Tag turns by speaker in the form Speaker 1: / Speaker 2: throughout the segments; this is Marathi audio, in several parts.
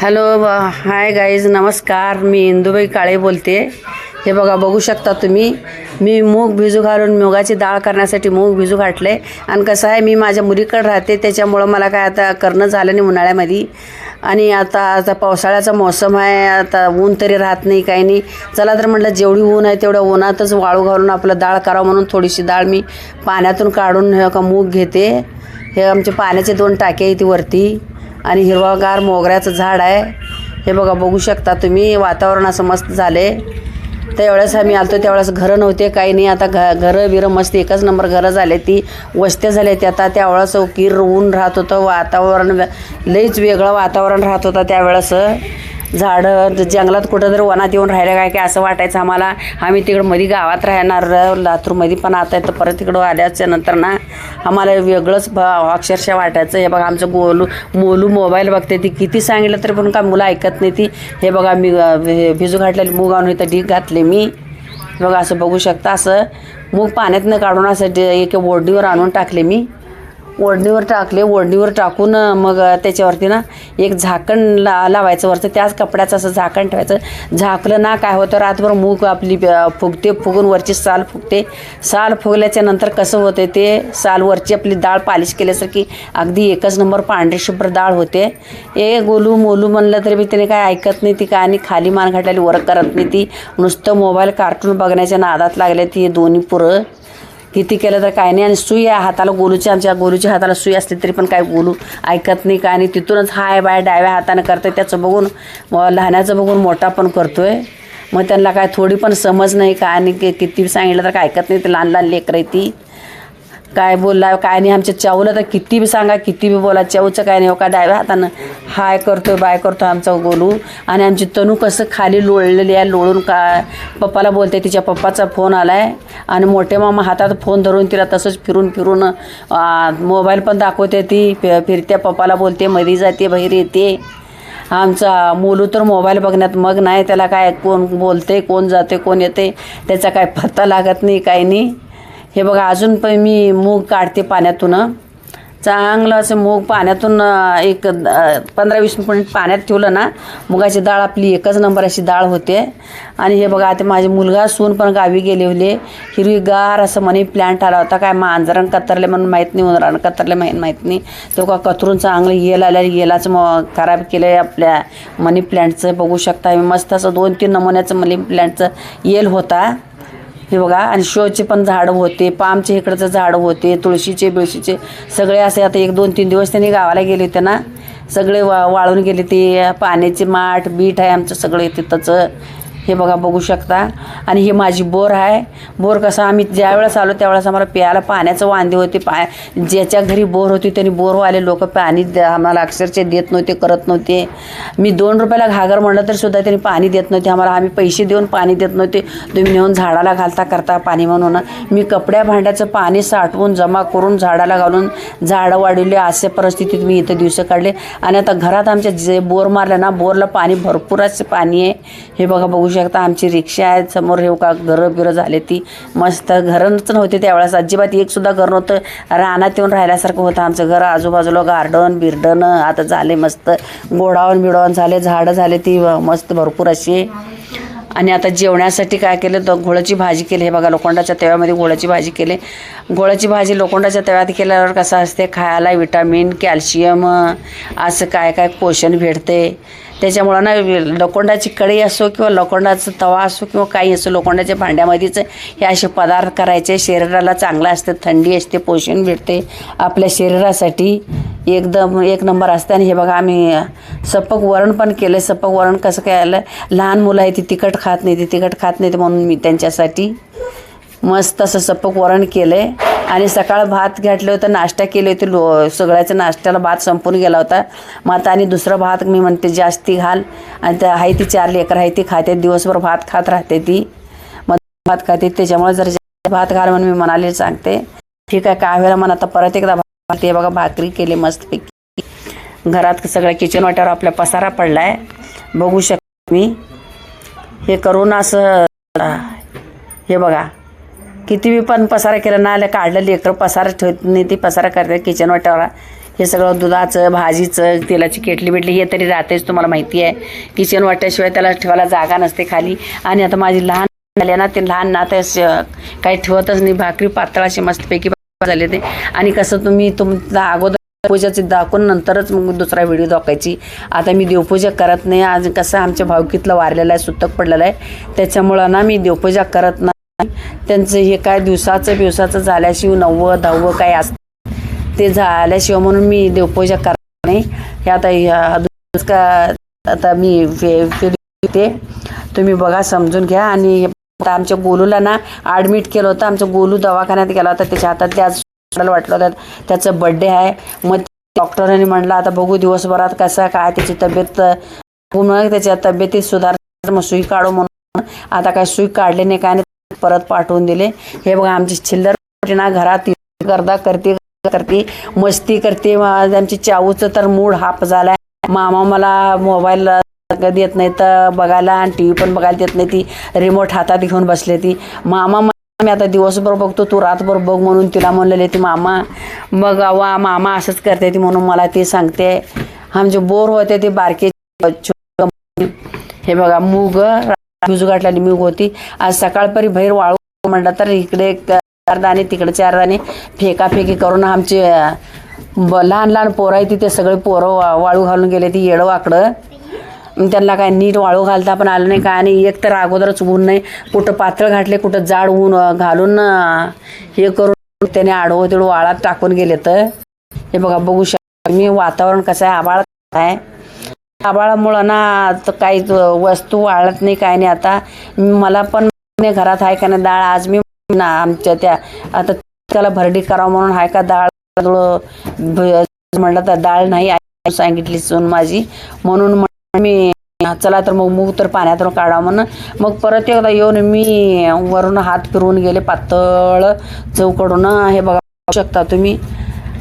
Speaker 1: हॅलो हाय गाईज नमस्कार. मी इंदुबाई काळे बोलते. हे बघा बघू शकता तुम्ही. मी मूग भिजू घालून मुगाची डाळ करण्यासाठी मूग भिजू घातले. आणि कसं आहे मी माझ्या मुलीकडे राहते. त्याच्यामुळं मला काय आता करणं झालं नाही उन्हाळ्यामध्ये. आणि आता आता पावसाळ्याचा मौसम आहे. आता ऊन तरी राहत नाही काही नाही. चला तर म्हटलं जेवढी ऊन आहे तेवढ्या उन्हातच वाळू घालून आपलं डाळ करावं म्हणून थोडीशी डाळ मी पाण्यातून काढून हे का मूग घेते. हे आमचे पाण्याचे दोन टाके आहे ती वरती. आणि हिरवागार मोगऱ्याचं झाड आहे. हे बघा बघू शकता तुम्ही वातावरण असं मस्त झाले त्यावेळेस आम्ही आलतो त्यावेळेस घरं नव्हते काही नाही. आता घ घरं बिरं मस्त एकच नंबर घरं झाले. ती वस्त्या झाल्या त्या आता त्यावेळेस किर ऊन राहत होतं वातावरण लईच वेगळं वातावरण राहत होतं त्यावेळेस. झाडं जंगलात कुठं जर वनात येऊन राहिलं काय की असं वाटायचं आम्हाला. आम्ही तिकडं मध्ये गावात राहणार लातूरमध्ये पण आता तर परत तिकडं आल्याच्यानंतर ना आम्हाला वेगळंच ब अक्षरशः वाटायचं. हे बघा आमचं बोलू मोलू मोबाईल बघते ती किती सांगितलं तरी पण का मुलं ऐकत नाही ती. हे बघा मी हे भिजू घातलेली मूग आणून इथं ढीक घातले मी. बघा असं बघू शकता असं मूग पाण्यातनं काढून असं डे- एक ओढणीवर आणून टाकले मी. ओढणीवर टाकले ओढणीवर टाकून मग त्याच्यावरती ना एक झाकण ला लावायचं वरचं. त्याच कपड्याचं असं झाकण ठेवायचं. झाकलं ना काय होतं रातभर मूग आपली फुगते फुगून वरची साल फुगते. साल फुगल्याच्या नंतर कसं होते ते साल वरची आपली डाळ पालिश केल्यासारखी अगदी एकच नंबर पांढरी शुभ्र डाळ होते. ए गोलू मोलू म्हणलं तरी मी त्याने काय ऐकत नाही ती काय आणि खाली मान घातलेली वर करत नाही ती. नुसतं मोबाईल कार्टून बघण्याच्या नादात लागले ती दोन्ही पुरं. किती केलं तर काय नाही. आणि सुई आहे हाताला गोलूच्या आमच्या गोलूच्या हाताला सुई असली तरी पण काय गोलू ऐकत नाही काय आणि तिथूनच हाय बाय डाव्या हाताने करतोय. त्याचं बघून लहानाचं बघून मोठा पण करतोय. मग त्यांना काय थोडी पण समज नाही का आणि किती सांगितलं तर काय ऐकत नाही. ते लहान लहान लेकरं आहे ती. काय बोलला काय नाही आमच्या चाऊला तर किती बी सांगा किती बी बोला चाऊचं काय नाही हो का डाव्या हातानं. हाय करतोय बाय करतो आमचा गोलू. आणि आमची तनू कसं खाली लोळलेली आहे लोळून का पप्पाला बोलते तिच्या पप्पाचा फोन आलाय. आणि मोठे मामा हातात फोन धरून तिला तसंच फिरून फिरून मोबाईल पण दाखवते ती फिरत्या पप्पाला बोलते मधी जाते बाहेर येते. आमचा मुलू तर मोबाईल बघण्यात मग नाही त्याला काय कोण बोलते कोण जाते कोण येते त्याचा काय पत्ता लागत नाही काही नाही. हे बघा अजून पण मी मूग काढते पाण्यातून चांगलं असं मूग पाण्यातून एक पंधरा वीस मिनिट पाण्यात ठेवलं ना मुगाची डाळ आपली एकच नंबर अशी डाळ होते. आणि हे बघा आता माझे मुलगा सून पण गावी गेले होते. हिरवीगार असं मनी प्लॅन्ट आला होता. काय मांजरण कतरले म्हणून माहीत नाही उंदरानं कतरले माहीत माहीत नाही. तो का कतरून चांगलं येल आल्या येलाचं मग खराब केलं आहे आपल्या मनी प्लॅन्टचं बघू शकता मी मस्त असं दोन तीन नमुन्याचं मनी प्लॅन्टचं येल होता. हे बघा आणि शोचे पण झाडं होते पामचे इकडचं झाडं होते तुळशीचे बिळशीचे सगळे असे आता एक दोन तीन दिवस त्यांनी गावाला गेले होते ना. सगळे वा वाळून गेले ते पाण्याचे माठ बीठ आहे आमचं सगळे तिथंच हे बघा बघू शकता. आणि हे माझी बोर आहे. बोर कसं आम्ही ज्या वेळेस आलो त्यावेळेस आम्हाला प्यायला पाण्याचं वांदे होते. पा ज्याच्या घरी बोर होती त्यांनी बोरवाले लोक पाणी द- आम्हाला अक्षरशः देत नव्हते करत नव्हते. मी दोन रुपयाला घागर म्हणलं तर सुद्धा त्यांनी पाणी देत नव्हते. आम्हाला आम्ही पैसे देऊन पाणी देत नव्हते. तुम्ही नेऊन झाडाला घालता करता पाणी म्हणून. मी कपड्या भांड्याचं पाणी साठवून जमा करून झाडाला घालून झाडं वाढवले. अशा परिस्थितीत मी इथं दिवस काढले. आणि आता घरात आमच्या जे बोर मारलं ना बोरला पाणी भरपूर पाणी आहे. हे बघा बघू शकता. आमची रिक्षा आहे समोर हे का घरं बिरं झाले ती. मस्त घरंच नव्हते त्यावेळेस. अजिबात एकसुद्धा घर नव्हतं. रानात येऊन राहिल्यासारखं होतं आमचं घर. आजूबाजूला गार्डन बिर्डन आता झाले मस्त. गोडावून बिडावून झाले झाडं झाले ती मस्त भरपूर अशी. आणि आता जेवण्यासाठी काय केलं? तर घोळाची भाजी केली. हे बघा लोखंडाच्या तव्यामध्ये घोळाची भाजी केली. घोळाची भाजी लोखंडाच्या तव्यात केल्यावर कसं असते? खायला विटामिन कॅल्शियम असं काय काय पोषण भेटते? त्याच्यामुळं ना लोखंडाची कढई असो किंवा लोखंडाचा तवा असो किंवा काही असो लोखंडाच्या भांड्यामध्येच हे असे पदार्थ करायचे. शरीराला चांगलं असते थंडी असते पोषण भेटते. आपल्या शरीरासाठी एकदम एक नंबर असते. आणि हे बघा आम्ही सपक वरण पण केलं सपक वरण कसं काय आलं? लहान मुलं आहे ती तिखट खात नाही ती तिखट खात नाही म्हणून मी त्यांच्यासाठी मस्त असं सपक वरण केलं आहे आणि सकाळ भात घातलं होतं नाश्ता केले होते लो सगळ्याचा नाश्त्याला भात संपून गेला होता. मग आता आणि दुसरा भात मी म्हणते जास्ती घाल. आणि त्या आहे ती चार लेकर आहे ती खाते दिवसभर भात खात राहते ती. मग भात खाते त्याच्यामुळे जर भात घाल म्हणून मी म्हणाले सांगते. ठीक आहे काय वेळेला म्हणा आता परत एकदा भात ते बघा भाकरी केली मस्तपैकी. घरात सगळ्या किचन वाट्यावर आपला पसारा पडला आहे बघू शकतो मी हे करून असं हे बघा. किती बी पण पसारा केला ना आल्या काढलं लेकरं पसारा ठेवत नाही ती पसारा करते किचन वाट्यावर. हे सगळं दुधाचं भाजीचं तेलाची केटली बिटली हे तरी राहतेच तुम्हाला माहिती आहे. किचन वाट्याशिवाय त्याला ठेवायला जागा नसते खाली. आणि आता माझी लहान झाले ना ते लहान ना काही ठेवतच नाही भाकरी पातळ अशी मस्तपैकी झाले ते. आणि कसं तुम्ही तुमचा अगोदर पूजाची दाखवून नंतरच मग दुसरा व्हिडिओ दाखवायची. आता मी देवपूजा करत नाही आज कसं आमच्या भावकीतलं वारलेलं आहे सुतक पडलेलं आहे. त्याच्यामुळं ना मी देवपूजा करत नाही त्यांचं हे काय दिवसाचं दिवसाचं झाल्याशिवाय नव्वद दहावं काय असतं ते झाल्याशिवाय म्हणून मी देवपूजा करत नाही. हे आता का आता मी ते तुम्ही बघा समजून घ्या. आणि आता आमच्या गोलूला ना ॲडमिट केलं होतं. आमचं गोलू दवाखान्यात गेला होता. त्याच्या हातात त्याच वाटलं होतं. त्याचं बड्डे आहे. मग डॉक्टरांनी म्हणलं आता बघू दिवसभरात कसं काय त्याची तब्येत मग त्याच्या तब्येतीत सुधार मग सुई काढू म्हणून. आता काय सुई काढले नाही काय नाही. परत पाठवून दिले. हे बघा आमची चिल्लर ना घरात करता करते करते मस्ती करते. आमची चाऊचं तर मूड हाप झालाय. मामा मला मोबाईल देत नाही तर बघायला आणि टी व्ही पण बघायला देत नाही. ती रिमोट हातात घेऊन बसले ती मामा मी आता दिवसभर बघतो तू रातभर बघ म्हणून तिला म्हणलेले ती मामा. मग वा मामा असंच करते ती म्हणून मला ते सांगते. आमचे बोर होते ते बारके. हे बघा मूग भिजू घातलेली मूग होती आज सकाळपरी भैर वाळू म्हणलं तर इकडे चार दाणे तिकडे चार दाणे फेकाफेकी करून आमचे लहान लहान पोरं आहे तिथे सगळे पोरं वा- वाळू घालून गेले ती येडं वाकडं. त्यांना काय नीट वाळू घालता पण आलं नाही काय आणि एक तर अगोदरच ऊन नाही. कुठं पातळ घातले कुठं जाड ऊन घालून हे करून त्याने आडवं तिडू वाळात टाकून गेले तर. हे बघा बघू शकता मी वातावरण कसं आहे आबाळ आहे. आबाळामुळं ना काही वस्तू वाळत नाही काय नाही. आता मला पण घरात आहे का नाही डाळ? आज मी ना आमच्या त्या आता त्याला भरडी करावं म्हणून आहे का डाळ? म्हणलं तर डाळ नाही सांगितली सून माझी. म्हणून मी चला तर मग मूग तर पाण्यातून काढा म्हणून. मग परत एकदा येऊन मी वरून हात फिरवून गेले पातळ चौकडून. हे बघा शकता तुम्ही.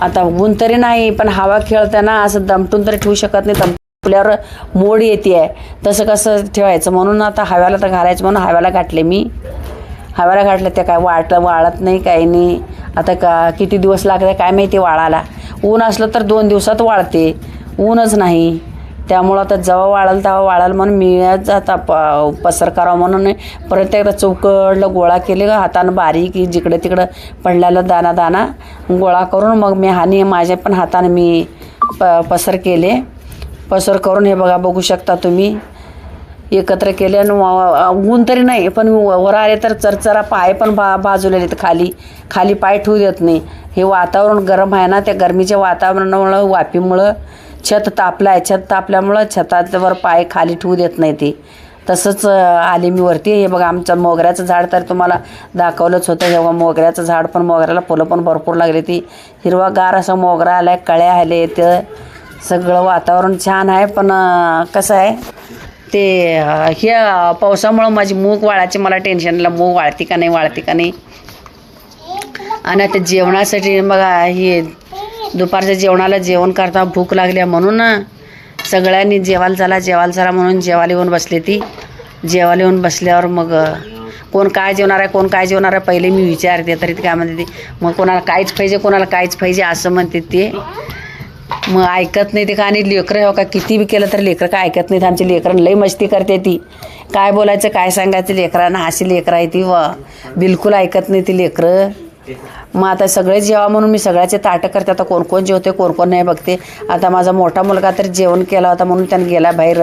Speaker 1: आता ऊन तरी नाही पण हवा खेळताना असं दमटून तरी ठेवू शकत नाही आपल्यावर मोड येते आहे तसं कसं ठेवायचं? म्हणून आता हव्याला तर घालायचं म्हणून हव्याला घातले मी. हव्याला घातलं ते काय वाट वाळत नाही काही नाही. आता का किती दिवस लागते काय माहिती वाळायला. ऊन असलं तर दोन दिवसात वाळते. ऊनच नाही. त्यामुळं आता जेव्हा वाळाल तेव्हा वाळाल म्हणून मी आता प पसर करावं म्हणून परत एकदा चौकडलं गोळा केले हातानं बारीक जिकडे तिकडं पडलेला दाना दाना. गोळा करून मग मी हानी माझ्या पण हातानं मी प पसर केले. पसर करून हे बघा बघू शकता तुम्ही. एकत्र केले आणि ऊन तरी नाही पण वर आले तर चरचरा पाय पण बा बाजूला आहेत खाली. खाली पाय ठेवू देत नाही. हे वातावरण गरम आहे ना त्या गरमीच्या वातावरणामुळं वाफीमुळं छत तापलं आहे छत तापल्यामुळं छतावर पाय खाली ठेवू देत नाही ते. तसंच आले मी वरती. हे बघा आमचं मोगऱ्याचं झाड तर तुम्हाला दाखवलंच होतं. हे बघा मोगऱ्याचं झाड पण मोगऱ्याला फुलं पण भरपूर लागली ती. हिरवागार असं मोगरा आलाय कळ्या आले तर सगळं वातावरण छान आहे पण कसं आहे ते हे पावसामुळं माझी मूग वाळायची मला टेन्शनला मूग वाळती का नाही वाळती का नाही? आणि आता जेवणासाठी बघा हे दुपारच्या जेवणाला जेवण करता भूक लागल्या म्हणून ना सगळ्यांनी जेवायला चला जेवायला चला म्हणून जेवायला येऊन बसली ती. जेवायला येऊन बसल्यावर मग कोण काय जेवणार आहे कोण काय जेवणार आहे पहिले मी विचारते तरी ते काय म्हणते ती. मग कोणाला काहीच पाहिजे कोणाला काहीच पाहिजे असं म्हणते ते. मग ऐकत नाही ते का? आणि लेकरं हो का? किती बी केलं तर लेकरं काय ऐकत नाहीत. आमची लेकरं लई मस्ती करते ती. काय बोलायचं काय सांगायचं? लेकरांना अशी लेकरं आहे ती व. बिलकुल ऐकत नाही ती लेकरं. मग आता सगळे जेवा म्हणून मी सगळ्याचे ताटं करते. आता कोण कोण जेवते कोण कोण नाही बघते. आता माझा मोठा मुलगा तर जेवण केला होता म्हणून त्यानं गेला बाहेर.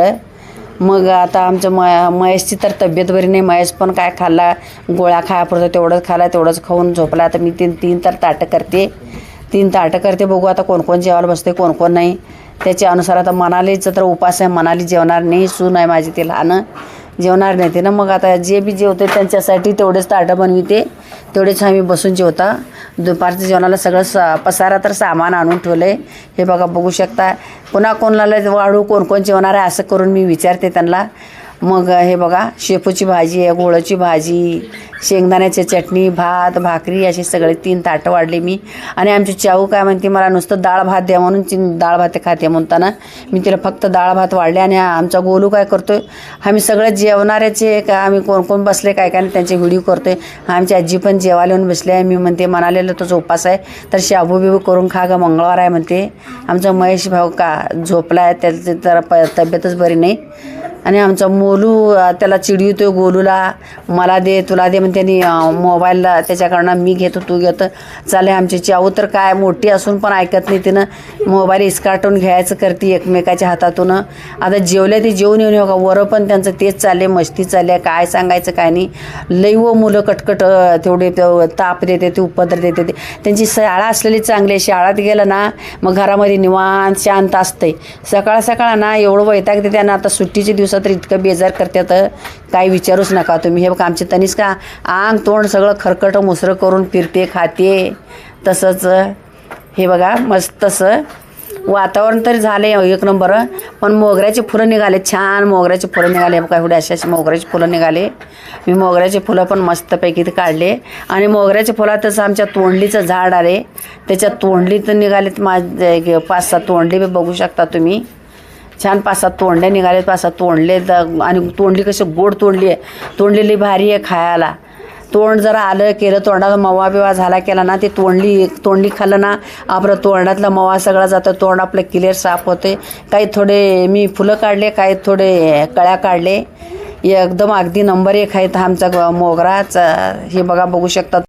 Speaker 1: मग आता आमचं म महेशची तर तब्येत बरी नाही. महेश पण काय खाल्ला गोळ्या खायापुरतं तेवढंच खाल्ला तेवढंच खाऊन झोपला. आता मी तीन तीन तर ताटं करते. तीन ताटं करते. बघू आता कोण कोण जेवायला बसते कोण कोण नाही. त्याच्या अनुसार आता मनालीचं तर उपास आहे. मनाली जेवणार नाही सून आहे माझी ते लहान जेवणार नाही ते ना मग आता जे बी जेवते त्यांच्यासाठी तेवढेच ताटं बनविते तेवढेच आम्ही बसून जेवता. दुपारच्या जेवणाला सगळं सा पसारा तर सामान आणून ठेवलं आहे हे बघा बघू शकता. पुन्हा कोणाला वाढू कोण कोण जेवणार आहे असं करून मी विचारते त्यांना. मग हे बघा शेपूची भाजी आहे गोळाची भाजी शेंगदाण्याची चटणी भात भाकरी असे सगळे तीन ताटं वाढले मी. आणि आमची चाऊ काय म्हणते मला नुसतं डाळ भात द्या म्हणून ती डाळ भात खाते म्हणताना मी तिला फक्त डाळ भात वाढले आणि आमचा गोलू काय करतो आहे आम्ही सगळे जेवणाऱ्याचे का आम्ही कोण कोण बसले काय काय त्यांचे व्हिडिओ करतो आहे आमची आजी पण जेवायला येऊन बसले आहे मी म्हणते म्हणालेलं तो झोपास आहे तर शाबू बिबू करून खा ग मंगळवार आहे म्हणते. आमचा महेश भाऊ का झोपला आहे त्याची जरा प तब्येतच बरी नाही. आणि आमचा मोलू त्याला चिडवितोय गोलूला. मला दे तुला दे म्हणते. त्यांनी मोबाईलला त्याच्याकडनं मी घेतो तू घेतो. चाले आमची चाऊ तर काय मोठी असून पण ऐकत नाही तिनं. मोबाईल इसकाटून घ्यायचं करते एकमेकाच्या हातातून. आता जेवल्या ते जेवून येऊन का? वरं पण त्यांचं तेच चालले मस्ती चालल्या काय सांगायचं काय नाही. लई व मुलं कटकट तेवढे ते ताप देते ते उपद्र देते ते. त्यांची शाळा असलेली चांगली आहे. शाळेत गेलं ना मग घरामध्ये निवांत शांत असते सकाळ सकाळ ना एवढं वैताग देते त्यांना. आता दिवस दिवसात तर इतकं बेजार करतात काही विचारूच नका तुम्ही. हे बघा आमची तनिष का आंग तोंड सगळं खरकट मुसरं करून फिरते खाते. तसंच हे बघा मस्त तसं वातावरण तरी झाले हो, एक नंबर पण मोगऱ्याचे फुलं निघाले छान मोगऱ्याचे फुलं निघाले. बघा एवढे असे असे मोगऱ्याचे फुलं निघाले. मी मोगऱ्याचे फुलं पण मस्तपैकी ते काढले. आणि मोगऱ्याच्या फुलातच आमच्या तोंडलीचं झाड आले. त्याच्या तोंडलीत निघालेत माझे पाच सहा तोंडली बघू शकता तुम्ही. छान पाच सात तोंडले निघालेत पाच सात तोंडले तर आणि तोंडली कशी गोड तोंडली आहे. तोंडलेली भारी आहे खायला. तोंड जरा आलं केलं तोंडाचा मवा बिवा झाला केला ना ते तोंडली तोंडली खाल्लं ना आपलं तोंडातला मवा सगळा जातं तोंड आपलं क्लिअर साफ होते. काही थोडे मी फुलं काढले काही थोडे कळ्या काढले. एकदम अगदी नंबर एक आहेत आमचा ग- मोगराचा हे बघा बघू शकतात